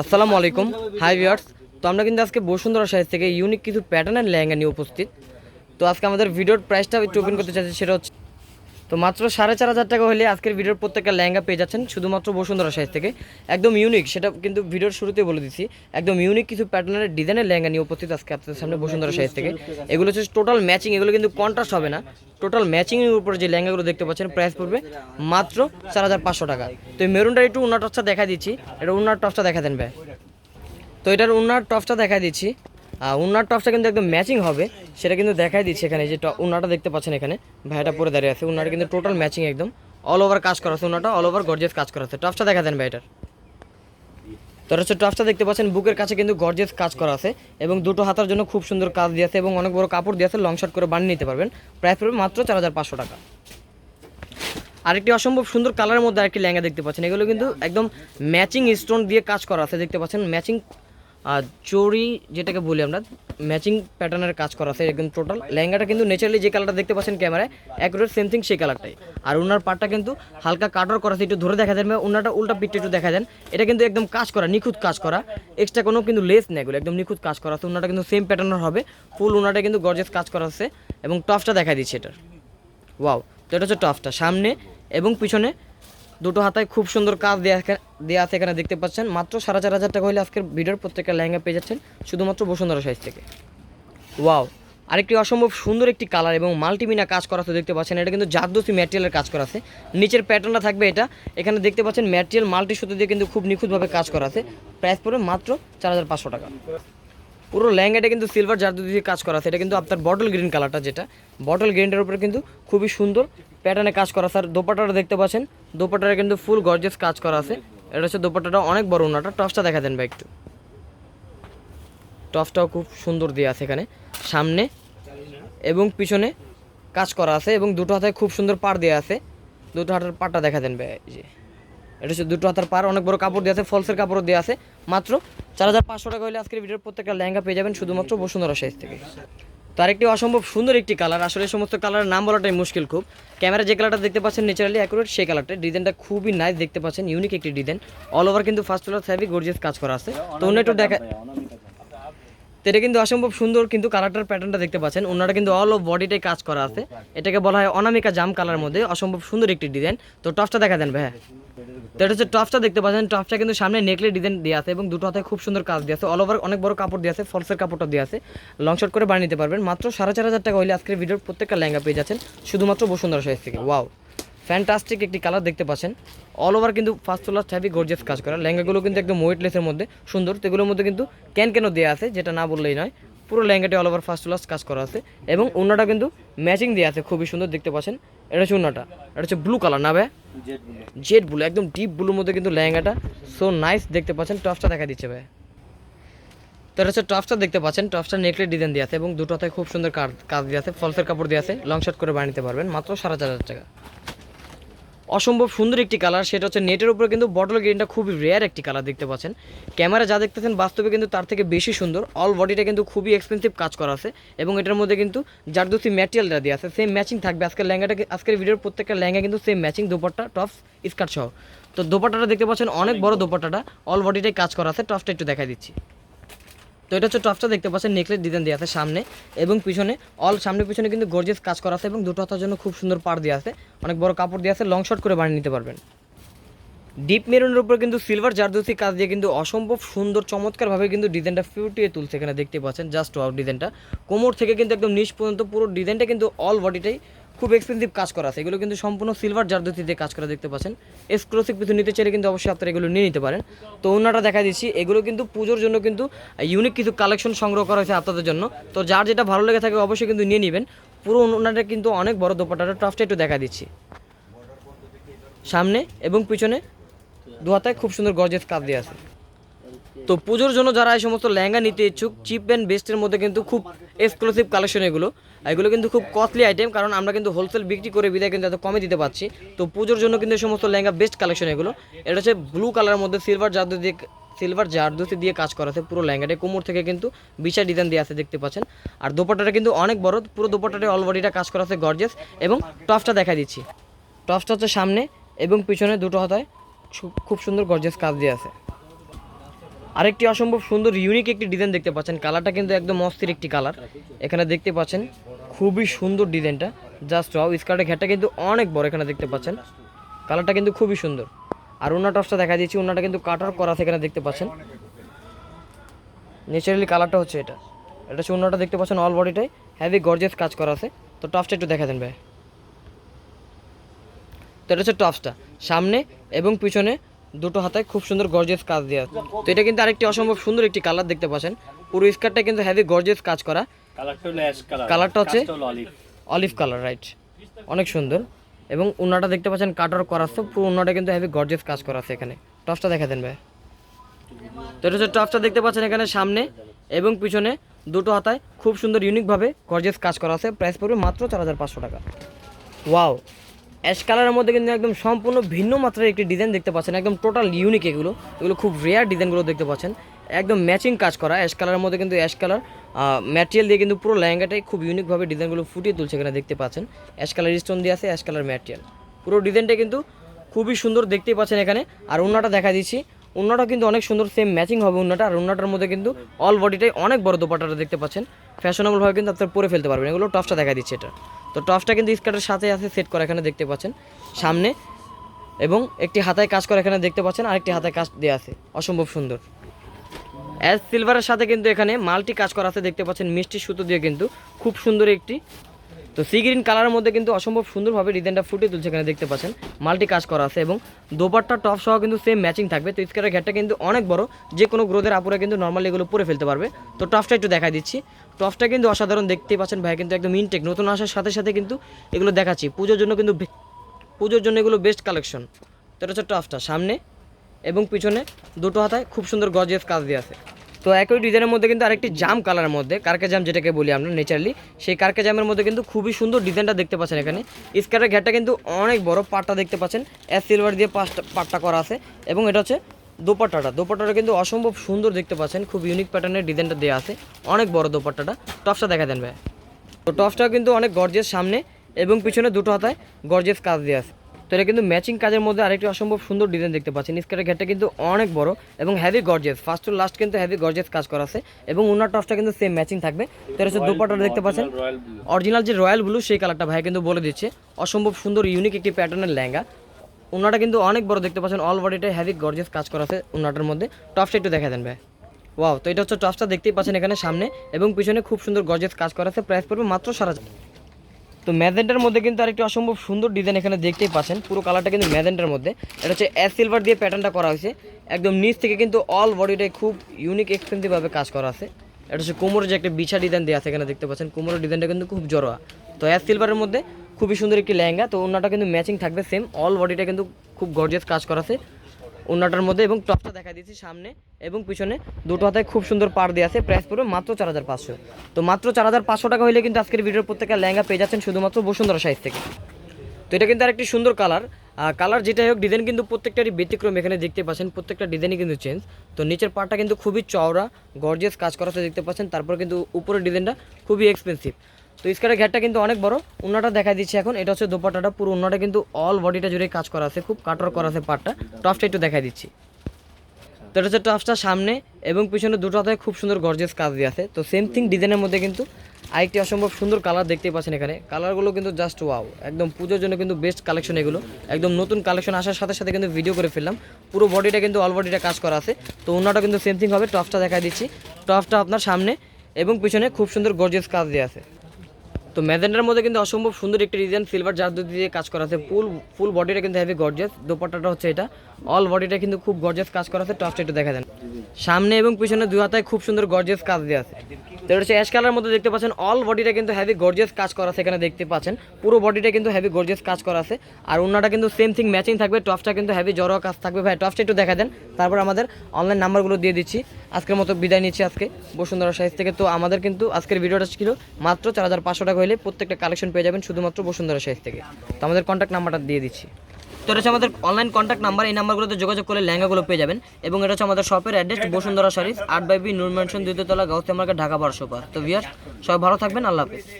আসসালামু আলাইকুম। High viewers তো আমরা কিন্তু আজকে বসুন্ধরা সাইজ থেকে ইউনিক কিছু প্যাটার্নের লেহেঙ্গা নিয়ে উপস্থিত। তো আজকে আমাদের ভিডিওর প্রাইসটা একটু ওপেন করতে চাইছি, সেটা হচ্ছে তো মাত্র সাড়ে চার হাজার টাকা হলে আজকের ভিডিওর প্রত্যেকটা লেহেঙ্গা পেয়ে যাচ্ছেন, শুধুমাত্র বসুন্ধরা সাইজ থেকে। একদম ইউনিক সেটা কিন্তু ভিডিওর শুরুতে বলে দিচ্ছি। একদম ইউনিক কিছু প্যাটার্নের ডিজাইনের লেহেঙ্গা নিয়ে উপস্থিত আজকে আপনাদের সামনে বসুন্ধরা সাইজ থেকে। এগুলো হচ্ছে টোটাল ম্যাচিং এগুলো কিন্তু কন্ট্রাস্ট হবে না। টোটাল ম্যাচিংয়ের উপরে যে লেহেঙ্গাগুলো দেখতে পাচ্ছেন প্রাইস পড়বে মাত্র চার হাজার পাঁচশো টাকা। তো এই মেরুনটা একটু উন্নার টপসটা দেখা দিচ্ছি। এটা উন্নার টপসটা দেখা দেন ভাই। তো এটার উন্নার টপসটা দেখা দিচ্ছি। উন্নার টপসটা কিন্তু একদম ম্যাচিং হবে। সেটা কিন্তু দেখাই দিচ্ছি এখানে যে উন্নাটা দেখতে পাচ্ছেন এখানে। ভাইটা পরে দাঁড়িয়ে আছে। উন্নাটা কিন্তু টোটাল ম্যাচিং একদম। অল ওভার কাজ করা আছে উন্নাটা অল ওভার গর্জেস কাজ করা আছে। টপসটা দেখা দেন ভাই এটার তো এটা হচ্ছে টপসটা দেখতে পাচ্ছেন, বুকের কাছে কিন্তু গর্জেস কাজ করা আছে। এবং দুটো হাতার জন্য খুব সুন্দর কাজ দিয়ে আছে এবং অনেক বড় কাপড় দিয়ে আছে লং শর্ট করে বানিয়ে নিতে পারবেন। প্রাইস পড়বে মাত্র চার হাজার পাঁচশো টাকা। আরেকটি অসম্ভব সুন্দর কালারের মধ্যে আরেকটি লেহেঙ্গা দেখতে পাচ্ছেন। এগুলো কিন্তু একদম ম্যাচিং স্টোন দিয়ে কাজ করা আছে। দেখতে পাচ্ছেন ম্যাচিং চড়ি যেটাকে বলি আমরা ম্যাচিং প্যাটার্নের কাজ করা আছে একদম টোটাল লেহেঙ্গাটা কিন্তু ন্যাচারালি যে কালারটা দেখতে পাচ্ছেন ক্যামেরায় অ্যাকুরেট সেম থিং সেই কালারটাই আর ওনার পাটটা কিন্তু হালকা কাটার করা আছে, একটু ধরে দেখা দেন ওনারটা উল্টা পিঠটা একটু দেখা দেন এটা কিন্তু একদম কাজ করা, নিখুঁত কাজ করা। এক্সট্রা কোনো কিন্তু লেস নেই এগুলো, একদম নিখুঁত কাজ করা আছে। ওনাটা কিন্তু সেম প্যাটার্নের হবে। ফুল ওনাটা কিন্তু গর্জেস কাজ করা আছে। এবং টপসটা দেখা দিচ্ছে এটার। ওয়াও তো এটা হচ্ছে টপসটা সামনে এবং পিছনে দুটো হাতায় খুব সুন্দর কাজ দেওয়া দেওয়া আছে এখানে দেখতে পাচ্ছেন। মাত্র সাড়ে চার হাজার টাকা হলে আজকের ভিডিওর প্রত্যেকটা লেহেঙ্গা পেয়ে যাচ্ছেন, শুধুমাত্র বসুন্ধরা সাইজ থেকে। ওয়াও, আরেকটি অসম্ভব সুন্দর একটি কালার এবং মাল্টিমিনা কাজ করা আছে, দেখতে পাচ্ছেন। এটা কিন্তু জারদোসি ম্যাটেরিয়ালের কাজ করা আছে। নিচের প্যাটার্নটা থাকবে এটা। এখানে দেখতে পাচ্ছেন ম্যাটেরিয়াল মাল্টি সুতো দিয়ে কিন্তু খুব নিখুঁতভাবে কাজ করা আছে। প্রাইস পড়বে মাত্র চার হাজার পাঁচশো টাকা। পুরো ল্যাঙ্গাটা কিন্তু সিলভার জারদু দিয়ে কাজ করা আছে। এটা কিন্তু আপনার বটল গ্রিন কালারটা যেটা। বটল গ্রিনটার উপরে কিন্তু খুবই সুন্দর প্যাটার্নে কাজ করা আছে। আর দোপাটাটা দেখতে পাচ্ছেন দোপাটাটা কিন্তু ফুল গর্জেস কাজ করা আছে। এটা হচ্ছে দোপাটাটা অনেক বড় ওনাটা টপসটা দেখা দেন ভাই একটু। টপসটাও খুব সুন্দর দিয়ে আছে এখানে। সামনে এবং পিছনে কাজ করা আছে এবং দুটো হাতে খুব সুন্দর পাড় দেওয়া আছে। দুটো হাতের পাড়টা দেখা দেন ভাই, এই যে। এটা হচ্ছে দুটো হাতার পার, অনেক বড় কাপড় দেওয়া আছে ফলসের কাপড়ও দেওয়া আছে। মাত্র চার হাজার পাঁচশো টাকা হলে আজকের ভিডিওর প্রত্যেকটা লেহেঙ্গা পেয়ে যাবেন শুধুমাত্র বসুন্ধরা সাইজ থেকে। তার একটি অসম্ভব সুন্দর একটি কালার আসলে সমস্ত কালারের নাম বলাটাই মুশকিল খুব। ক্যামেরা যে কালারটা দেখতে পাচ্ছেন ন্যাচারালি অ্যাকুরেট সেই কালারটা ডিজাইনটা খুবই নাইস দেখতে পাচ্ছেন ইউনিক একটি ডিজাইন অল ওভার কিন্তু ফার্স্ট কালার থাকবে গর্জিয়াস কাজ করা আছে। তো অন্য একটু দেখা এটা কিন্তু অসম্ভব সুন্দর কিন্তু কালারটার প্যাটার্নটা দেখতে পাচ্ছেন। ওনারা কিন্তু অল অফ বডিটাই কাজ করা আছে। এটাকে বলা হয় অনামিকা জাম কালার মধ্যে অসম্ভব সুন্দর একটি ডিজাইন তো টপসটা দেখা দেন ভাই তো এটা হচ্ছে টপসটা দেখতে পাচ্ছেন। টপসটা কিন্তু সামনে নেকলে ডিজাইন দেওয়া আছে এবং দুটো হাতে খুব সুন্দর কাজ দেওয়া আছে। অল ওভার অনেক বড় কাপড় দেওয়া আছে ফলসের কাপড়টা দেওয়া আছে। লং শর্ট করে বানিয়ে নিতে পারবেন। মাত্র সাড়ে চার হাজার টাকা হলে আজকের ভিডিওর প্রত্যেকটা লেহেঙ্গা পেয়ে যাচ্ছেন। শুধুমাত্র বসুন্ধরা সাইজ থেকে। ওয়াও ফ্যান্টাস্টিক একটি কালার দেখতে পাচ্ছেন। অল ওভার কিন্তু ফার্স্ট তোলার ছাবি গর্জেস কাজ করা। লেহেঙ্গাগুলো কিন্তু একদম ওয়েটলেসের মধ্যে সুন্দর। তো এগুলোর মধ্যে কিন্তু ক্যান ক্যানও দেওয়া আছে, যেটা না বললেই নয়। পুরো লেহেঙ্গাটি অল ওভার ফার্স্ট ক্লাস কাজ করা আছে এবং ওনাটা কিন্তু ম্যাচিং দেওয়া আছে খুবই সুন্দর দেখতে পাচ্ছেন। এটা হচ্ছে ওনাটা এটা হচ্ছে ব্লু কালার না ভাই? জেড ব্লু একদম ডিপ ব্লুর মধ্যে কিন্তু লেহেঙ্গাটা। সো নাইস দেখতে পাচ্ছেন টপসটা দেখা দিচ্ছে ভাই। তো এটা হচ্ছে টপসটা দেখতে পাচ্ছেন টপসটা নেকলেট ডিজাইন দিয়ে আছে এবং দুটো হাতে খুব সুন্দর কাজ দিয়ে আছে ফলসের কাপড় দিয়ে আছে লং শর্ট করে বানিয়ে পারবেন মাত্র সাড়ে চার হাজার টাকা। অসম্ভব সুন্দর একটি কালার সেটা হচ্ছে নেটের উপরে কিন্তু বটল গ্রিনটা খুবই রেয়ার একটি কালার দেখতে পাচ্ছেন। ক্যামেরা যা দেখতেছেন বাস্তবে কিন্তু তার থেকে বেশি সুন্দর। অল বডিটা কিন্তু খুবই এক্সপেন্সিভ কাজ করা আছে এবং এটার মধ্যে কিন্তু জারদোসি ম্যাটেরিয়ালটা দিয়ে আছে। সেম ম্যাচিং থাকবে। আজকের লেহেঙ্গাটা আজকের ভিডিওর প্রত্যেকটা ল্যাঙ্গা কিন্তু same matching dupatta tops skirt সহ। তো দোপাট্টাটা দেখতে পাচ্ছেন, অনেক বড় দোপাট্টাটা। অল বডিটাই কাজ করা আছে। টপসটা একটু দেখা দিচ্ছি। তো এটা হচ্ছে টপসটা দেখতে পাচ্ছেন, নেকলেস ডিজাইন দেওয়া আছে সামনে এবং পিছনে। অল সামনে পিছনে কিন্তু গর্জিয়াস কাজ করা আছে এবং দুটো হাতার জন্য খুব সুন্দর পাড় দেওয়া আছে। অনেক বড় কাপড় দেওয়া আছে লং শর্ট করে বানিয়ে নিতে পারবেন। ডিপ মেরুনের উপর কিন্তু সিলভার জারদোসি কাজ দিয়ে কিন্তু অসম্ভব সুন্দর, চমৎকারভাবে কিন্তু ডিজাইনটা ফিউটিয়ে তুলছে এখানে দেখতে পাচ্ছেন জাস্ট ওয়াও ডিজাইনটা কোমর থেকে কিন্তু একদম নিচ পর্যন্ত পুরো ডিজাইনটা কিন্তু অল বডিটাই খুব এক্সপেন্সিভ কাজ করা আছে। এগুলো কিন্তু সম্পূর্ণ সিলভার জারদোসি দিয়ে কাজ করা দেখতে পাচ্ছেন। এক্সক্লুসিভ কিছু নিতে চাইলে কিন্তু অবশ্যই আপনারা এগুলো নিয়ে নিতে পারেন। তো অন্যটা দেখা দিচ্ছি, এগুলো কিন্তু পুজোর জন্য কিন্তু ইউনিক কিছু কালেকশন সংগ্রহ করা হয়েছে আপনাদের জন্য। তো যার যেটা ভালো লেগে থাকে অবশ্যই কিন্তু নিয়ে নেবেন। পুরো ওনাটা কিন্তু অনেক বড় দোপাটাটা টপসটা একটু দেখা দিচ্ছি। সামনে এবং পিছনে দু হাতায় খুব সুন্দর গর্জেস কাজ দিয়ে আছে। তো পুজোর জন্য যারা এই সমস্ত লেহেঙ্গা নিতে ইচ্ছুক চিপ অ্যান্ড বেস্টের মধ্যে কিন্তু খুব এক্সক্লুসিভ কালেকশন এগুলো। এগুলো কিন্তু খুব কস্টলি আইটেম কারণ আমরা কিন্তু হোলসেল বিক্রি করে বিদায় কিন্তু এত কমে দিতে পারছি। তো পুজোর জন্য কিন্তু এই সমস্ত লেহেঙ্গা বেস্ট কালেকশন এগুলো। এটা হচ্ছে ব্লু কালারের মধ্যে সিলভার জাদু দিয়ে সিলভার জারদুসি দিয়ে কাজ করা আছে পুরো লেহেঙ্গাটা কোমর থেকে কিন্তু বিশাল ডিজাইন দিয়ে আছে দেখতে পাচ্ছেন। আর দোপাট্টাটা কিন্তু অনেক বড়, পুরো দোপাট্টাটা অলবডিটা কাজ করা আছে গর্জেস এবং টপসটা দেখা দিচ্ছি। টপসটা হচ্ছে সামনে এবং পিছনে দুটো হাতায় খুব সুন্দর গর্জেস কাজ দিয়ে আছে। আরেকটি অসম্ভব সুন্দর ইউনিক একটি ডিজাইন দেখতে পাচ্ছেন। কালারটা কিন্তু একদম অস্থির একটি কালার এখানে দেখতে পাচ্ছেন, খুবই সুন্দর ডিজাইনটা জাস্ট ওয়াও স্কার্টের ঘেরটা কিন্তু অনেক বড় এখানে দেখতে পাচ্ছেন। কালারটা কিন্তু খুবই সুন্দর। আর ওনা টপসটা দেখা দিচ্ছি ওনাটা কিন্তু কাটার করা আছে এখানে দেখতে পাচ্ছেন। ন্যাচারালি কালারটা হচ্ছে এটা। এটা হচ্ছে অন্যটা দেখতে পাচ্ছেন অল বডিটাই হ্যাভি গর্জিয়াস কাজ করা আছে। তো টপসটা একটু দেখা দেন ভাই। তো এটা হচ্ছে টপসটা সামনে এবং পিছনে দুটো হাতায় খুব সুন্দর গর্জেস কাজ দেওয়া আছে। তো এটা কিন্তু আরেকটি অসম্ভব সুন্দর একটি কালার দেখতে পাচ্ছেন। পুরো স্কার্টটা কিন্তু হ্যাভি গর্জেস কাজ করা। কালারটা হচ্ছে অলিভ কালার রাইট অনেক সুন্দর। এবং উন্নাটা দেখতে পাচ্ছেন কাটার করা আছে পুরো উন্নাটা কিন্তু হেভি গর্জেস কাজ করা আছে এখানে। টপসটা দেখা দেন ভাই। তো এটা হচ্ছে টপসটা দেখতে পাচ্ছেন এখানে সামনে এবং পিছনে দুটো হাতায় খুব সুন্দর ইউনিকভাবে গর্জেস কাজ করা আছে প্রাইস পড়বে মাত্র চার হাজার পাঁচশো টাকা। ওয়াও অ্যাশ কালারের মধ্যে কিন্তু একদম সম্পূর্ণ ভিন্ন মাত্রার একটি ডিজাইন দেখতে পাচ্ছেন। একদম টোটাল ইউনিক এগুলো। এগুলো খুব রেয়ার ডিজাইনগুলো দেখতে পাচ্ছেন। একদম ম্যাচিং কাজ করা। অ্যাশ কালারের মধ্যে কিন্তু অ্যাশ কালার ম্যাটেরিয়াল দিয়ে কিন্তু পুরো লেহেঙ্গাটাই খুব ইউনিকভাবে ডিজাইনগুলো ফুটিয়ে তুলছে এখানে দেখতে পাচ্ছেন। অ্যাশ কালার স্টোন দিয়ে আছে, অ্যাশ কালার ম্যাটেরিয়াল পুরো ডিজাইনটা কিন্তু খুবই সুন্দর দেখতেই পাচ্ছেন এখানে। আর অন্যটা দেখা দিচ্ছি। অন্যটা কিন্তু অনেক সুন্দর সেম ম্যাচিং হবে অন্যটা। আর অন্যটার মধ্যে কিন্তু অল বডিটাই অনেক বড় দোপাটাটা দেখতে পাচ্ছেন। ফ্যাশনেবলভাবে কিন্তু আপনার পরে ফেলতে পারবেন। এগুলো টপসটা দেখা দিচ্ছে এটা। তো টপসটা কিন্তু স্কার্টের সাথে আছে সেট করা এখানে দেখতে পাচ্ছেন। সামনে এবং একটি হাতায় কাজ করা এখানে দেখতে পাচ্ছেন, আরেকটি হাতায় কাজ দেওয়া আছে। অসম্ভব সুন্দর। অ্যাজ সিলভারের সাথে কিন্তু এখানে মাল্টি কাজ করা আছে, দেখতে পাচ্ছেন। মিষ্টি সুতো দিয়ে কিন্তু খুব সুন্দর একটি তো সি গ্রিন কালারের মধ্যে কিন্তু অসম্ভব সুন্দরভাবে ডিজাইনটা ফুটে তুলছে এখানে দেখতে পাচ্ছেন। মাল্টি কাজ করা আছে এবং দোপাট্টা টপ সহ কিন্তু সেম ম্যাচিং থাকবে। তো স্কারের ঘেরটা কিন্তু অনেক বড়, যে কোনো গ্রোথের আপুরা কিন্তু নর্মালি এগুলো পরে ফেলতে পারবে। তো টপসটা একটু দেখা দিচ্ছি। টপসটা কিন্তু অসাধারণ দেখতেই পাচ্ছেন ভাই কিন্তু একদম ইনটেক নতুন আসার সাথে সাথে কিন্তু এগুলো দেখাচ্ছি। পুজোর জন্য কিন্তু পুজোর জন্য এগুলো বেস্ট কালেকশন তো এটা হচ্ছে টপসটা সামনে এবং পিছনে দুটো হাতায় খুব সুন্দর গজিয়াস কাজ দিয়ে আছে। তো একই ডিজাইনের মধ্যে কিন্তু আরেকটি জাম কালারের মধ্যে, কারকে জাম যেটাকে বলি আমরা নেচারালি সেই কারকে জামের মধ্যে কিন্তু খুবই সুন্দর ডিজাইনটা দেখতে পাচ্ছেন এখানে। স্কার্টের ঘেরটা কিন্তু অনেক বড় পাটটা দেখতে পাচ্ছেন অ্যাস সিলভার দিয়ে পাঁচটা, পাটটা করা আছে, এবং এটা হচ্ছে দোপাট্টাটা। দোপাট্টাটা কিন্তু অসম্ভব সুন্দর দেখতে পাচ্ছেন, খুব ইউনিক প্যাটার্নের ডিজাইনটা দেওয়া আছে, অনেক বড় দোপাট্টাটা। টপসটা দেখা দেন ভাই। তো টপসটাও কিন্তু অনেক গর্জেস সামনে, এবং পিছনে দুটো হাতায় গর্জেস কাজ দেওয়া আছে। তো এটা কিন্তু ম্যাচিং কাজের মধ্যে আরেকটি অসম্ভব সুন্দর ডিজাইন দেখতে পাচ্ছেন। স্কার্টের ঘেরটা কিন্তু অনেক বড় এবং heavy gorgeous first to last কিন্তু হেভি গর্জেস কাজ করা আছে এবং উনার টপসটা কিন্তু সেম ম্যাচিং থাকবে। তো এটা হচ্ছে দুপাটাটা দেখতে পাচ্ছেন। অরিজিনাল যে রয়্যাল ব্লু সেই কালারটা ভাই কিন্তু বলে দিচ্ছে। অসম্ভব সুন্দর ইউনিক একটি প্যাটার্নের লেহেঙ্গা। উনাটা কিন্তু অনেক বড় দেখতে পাচ্ছেন। অল বডিটা হেভি গর্জেস কাজ করা আছে উনাটার মধ্যে। টপসটা একটু দেখা দেন ভাই ওয়াও তো এটা হচ্ছে টপসটা দেখতেই পাচ্ছেন এখানে সামনে এবং পিছনে খুব সুন্দর গর্জেস কাজ করা আছে। প্রাইস পড়বে মাত্র সারা তো ম্যাজেন্টার মধ্যে কিন্তু আরেকটি অসম্ভব সুন্দর ডিজাইন এখানে দেখতেই পাচ্ছেন। পুরো কালারটা কিন্তু ম্যাজেন্টার মধ্যে। এটা হচ্ছে অ্যাস সিলভার দিয়ে প্যাটার্নটা করা হয়েছে। একদম নিচ থেকে কিন্তু অল বডিটাই খুব ইউনিক এক্সপেন্সিভভাবে কাজ করা আছে। এটা হচ্ছে কোমরের যে একটা বিছা ডিজাইন দেওয়া আছে এখানে দেখতে পাচ্ছেন। কোমরের ডিজাইনটা কিন্তু খুব জড়োয়া। তো অ্যাস সিলভারের মধ্যে খুবই সুন্দর একটি লেহেঙ্গা। তো ওনাটা কিন্তু ম্যাচিং থাকবে সেম অল বডিটা কিন্তু খুব গর্জিয়াস কাজ করা আছে। ওনাটার মধ্যে এবং টপটা দেখা দিয়েছি সামনে এবং পিছনে। দুটো হাতে খুব সুন্দর পার দিয়ে আছে প্রাইস পড়বে মাত্র চার হাজার পাঁচশো। তো মাত্র চার হাজার পাঁচশো টাকা হলে কিন্তু আজকের ভিডিওর প্রত্যেকটা লেহেঙ্গা পেয়ে যাচ্ছেন শুধুমাত্র বসুন্ধরা সাইজ থেকে। তো এটা কিন্তু আরেকটি সুন্দর কালার কালার যেটাই হোক ডিজাইন কিন্তু প্রত্যেকটারই ব্যতিক্রম এখানে দেখতে পাচ্ছেন, প্রত্যেকটা ডিজাইনই কিন্তু চেঞ্জ তো নিচের পার্টটা কিন্তু খুবই চওড়া গর্জিয়াস কাজ করাতে দেখতে পাচ্ছেন, তারপর কিন্তু উপরের ডিজাইনটা খুবই এক্সপেন্সিভ তো স্কার্টের ঘেরটা কিন্তু অনেক বড় উন্নাটা দেখা দিচ্ছে এখন। এটা হচ্ছে দোপাটাটা পুরো উন্নাটা কিন্তু অল বডিটা জুড়ে কাজ করা আছে, খুব কাটর করা আছে পাটটা টপসটা একটু দেখা দিচ্ছি। তো এটা হচ্ছে টপসটা সামনে এবং পিছনে দুটো হাতায় খুব সুন্দর গর্জেস কাজ দিয়ে আছে। তো সেম থিং ডিজাইনের মধ্যে কিন্তু আরেকটি অসম্ভব সুন্দর কালার দেখতে পাচ্ছেন এখানে। কালারগুলো কিন্তু জাস্ট ওয়াও একদম পুজোর জন্য কিন্তু বেস্ট কালেকশন এগুলো। একদম নতুন কালেকশন আসার সাথে সাথে কিন্তু ভিডিও করে ফেললাম। পুরো বডিটা কিন্তু অল বডিটা কাজ করা আছে। তো অন্যটা কিন্তু সেম থিং হবে টপসটা দেখা দিচ্ছি। টপসটা আপনার সামনে এবং পিছনে খুব সুন্দর গর্জেস কাজ দিয়ে আছে। তো ম্যাজেন্ডার মধ্যে কিন্তু অসম্ভব সুন্দর একটি ডিজাইন সিলভার জাদু দিয়ে কাজ করা আছে। ফুল ফুল বডিটা কিন্তু হেভি গর্জিয়াস দোপাট্টাটা হচ্ছে এটা। অল বডিটা কিন্তু খুব গর্জিয়াস কাজ করা আছে। টপসটা একটু দেখা দেন সামনে এবং পিছনে দুই হাতায় খুব সুন্দর গর্জিয়াস কাজ দিয়ে আছে। তো হচ্ছে অ্যাশ কালার মধ্যে দেখতে পাচ্ছেন। অল বডিটা কিন্তু হেভি গর্জিয়াস কাজ করা আছে এখানে দেখতে পাচ্ছেন। পুরো বডিটা কিন্তু হেভি গর্জিয়াস কাজ করা আছে। আর অন্যটা কিন্তু সেম থিং ম্যাচিং থাকবে। টপটা কিন্তু হেভি জড়ো কাজ থাকবে। ভাই টপসটা একটু দেখা দেন। তারপর আমাদের অনলাইন নাম্বারগুলো দিয়ে দিচ্ছি। আজকের মতো বিদায় নিচ্ছি আজকে। বসুন্ধরা সাইজ থেকে। তো আমাদের কিন্তু আজকের ভিডিওটা ছিল মাত্র চার হাজার পাঁচশো টাকা হলে প্রত্যেকটা কালেকশন পেয়ে যাবেন শুধুমাত্র বসুন্ধরা সাইজ থেকে। তো আমাদের কন্ট্যাক্ট নাম্বারটা দিয়ে দিচ্ছি। তো এটা হচ্ছে আমাদের অনলাইন কন্ট্যাক্ট নাম্বার এই নাম্বারগুলোতে যোগাযোগ করলে লেহেঙ্গাগুলো পেয়ে যাবেন। এবং এটা হচ্ছে আমাদের শপের অ্যাড্রেস বসুন্ধরা শরীফ, আট বাই বি নুর দ্বিতীয়তলা গাউতে মার্কেট, ঢাকা বারোশো পার তো ভিয়ার সবাই ভালো থাকবেন, আল্লাহ হাফিজ।